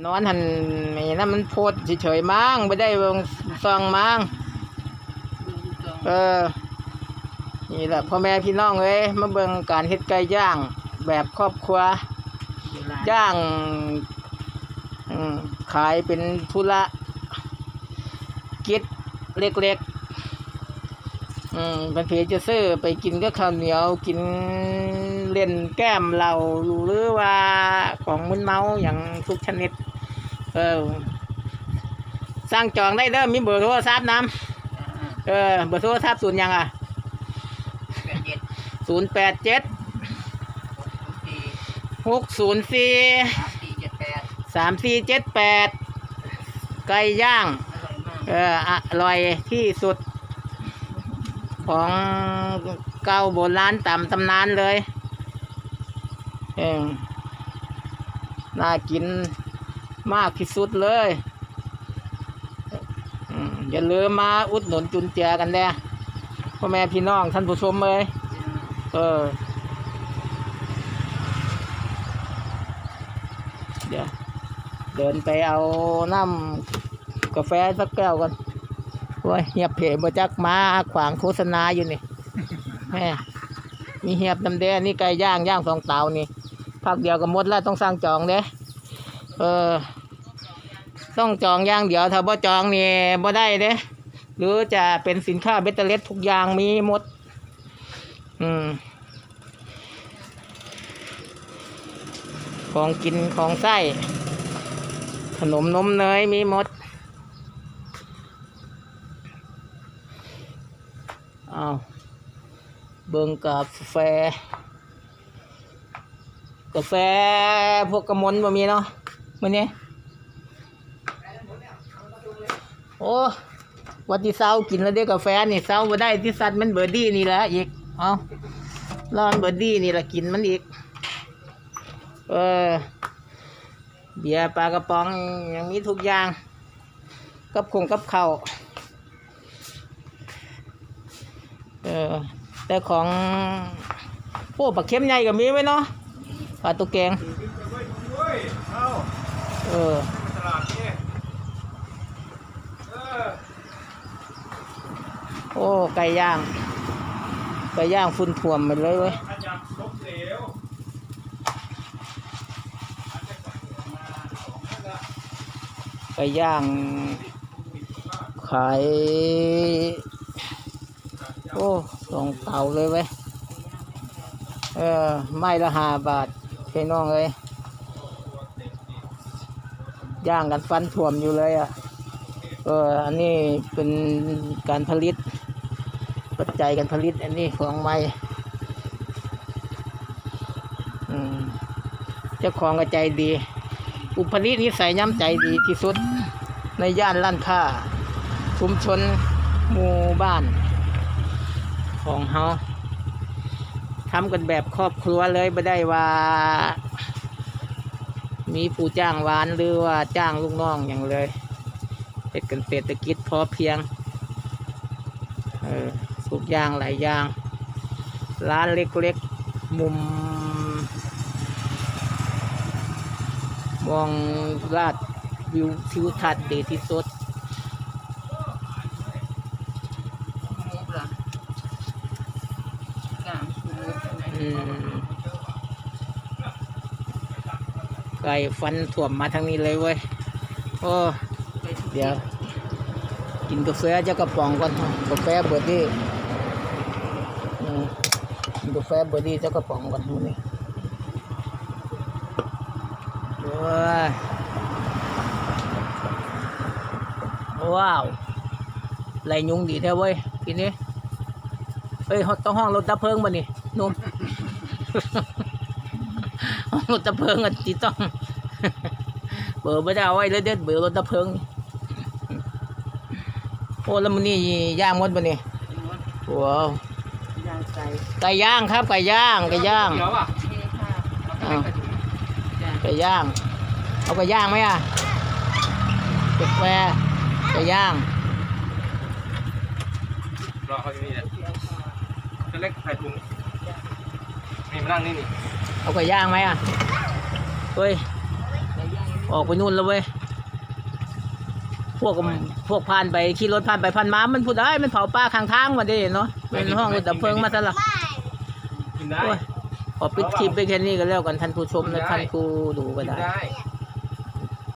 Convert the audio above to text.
นอนหันไม่นั่นมันโพดเฉยๆมั้งไม่ได้เบิ่งซองมั้งเออ นี่แหละพ่อแม่พี่น้องเอ้ยมาเบิ่งการเฮ็ดไก่ย่างแบบครอบครัวย่างขายเป็นธุระกิจเล็กๆ อืมเป็นเพจะซื้อไปกินก็ข้าวเหนียวกินเล่นแก้มเหลาหรือว่าของมึนเมาอย่างทุกชนิด เออสร้างจองได้เด้อมีเบอร์โทรศัพท์นำเออเบอร์โทรศัพท์ศูนย์ยังอะศูนย์แปดเจ็ดหกศูนย์สี่สามสี่เจ็ดแปดไก่ย่าง เอออร่อยที่สุด ของเก่าโบราณตามตำนานเลยเออน่ากินมากที่สุดเลยอย่าลืมมาอุดหนุนจุนเจือกันแน่พ่อแม่พี่น้องท่านผู้ชมเลยเออเดี๋ยวเดินไปเอาน้ำกาแฟสักแก้วก่อน โอ้ยเหียบเพจมาจักมาขวางโฆษณาอยู่นี่แม่มีเหียบน้ำแดงนี่ไก่ย่างย่างสองเตานี่พักเดียวก็หมดแล้วต้องสั่งจองเด้เออ ต้องจองย่างเดียวถ้าบ่จองนี่บ่ได้เด้หรือจะเป็นสินค้าเบตเตอร์เลสทุกอย่างมีหมด อืม ของกินของไส้ขนมนมเนยมีหมด เอาเบิ่งกาแฟ กาแฟพวกกระมนบ่มีเนาะมื้อนี้โอ้วันที่เช้ากินแล้วได้กาแฟนี่เช้าบ่ได้ที่สัตว์มันเบอร์ดี้นี่แหละอีกเอาร้อนเบอร์ดี้นี่แหละกินมันอีก เออเบียร์ปลากระป๋องยังมีทุกอย่าง กับคงกับเข้า ออแต่ของพวกปลาเค็มใหญ่ก็มีไว้เนาะปลาตุกแกงเออโอ้ไก่ย่างไก่ย่างฝุ่นท่วมหมดเลยเว้ยไก่ย่างขาย โอ้สองเต่าเลยเว้ยเออไม้ละห้าบาทพี่น้องเลยย่างกันฟันถ่วมอยู่เลยอะเอออันนี้เป็นการผลิต ปัจจัยการผลิต อันนี้ของไม้อืมเจ้าของก็ใจดี อุปนิสัยนิสัยย้ำใจดีที่สุด ในย่านล้านค้าชุมชนหมู่บ้าน ของเฮาทำกันแบบครอบครัวเลยไม่ได้ว่า มีผู้จ้างวานหรือว่าจ้างลูกน้องอย่างเลยเป็นกันเศรษฐกิจพอเพียงเออทุกอย่างหลายอย่าง ร้านเล็กๆ มุม มองลาดวิวทิวทัศน์ดีที่สุด ไก่ฟันถ่วมมาทางนี้เลยเว้ย โอ้ เดี๋ยว กินกาแฟจะกระป๋องก่อนกาแฟเบอร์ดี้อืมกินกาแฟเบอร์ดี้จะกระป๋องก่อนมื้อนี้โอ้ยว้าวไรยุงดีแท้เว้ยทีนี้เฮ้ยต้องห้องรถดับเพลิงบ่นี่นุ่ม รถดับเพลิงอะจีต้อง เบอร์ไม่ได้เอาไว้เลยเด็ดเบอร์รถดับเพลิงโอ้แล้วมันนี่ย่างหมดปะนี่ว้าวไก่ย่างครับไก่ย่างไก่ย่างเดี๋ยวอะอ้าวไก่ย่าง เอาไก่ย่างไหมอะกาแฟไก่ย่างรอเขาอยู่นี่แหละจะเล็กใส่ถุง นี่มานั่งนี่นี่เอาไก่ย่างไหมอะเฮ้ยโอ้ออกไปนู่นแล้วเว้ยพวกพวกผ่านไปขี่รถผ่านไปผ่านมา มันพูดได้มันเผาป้าข้างทางมาเด้เนาะเป็นห้องรถดับเพลิงมาซะละกินได้ โอ้ยขอปิดคลิปไปแค่นี้ก็แล้วกันท่านผู้ชมและท่านผู้ดูก็กินได้ ได้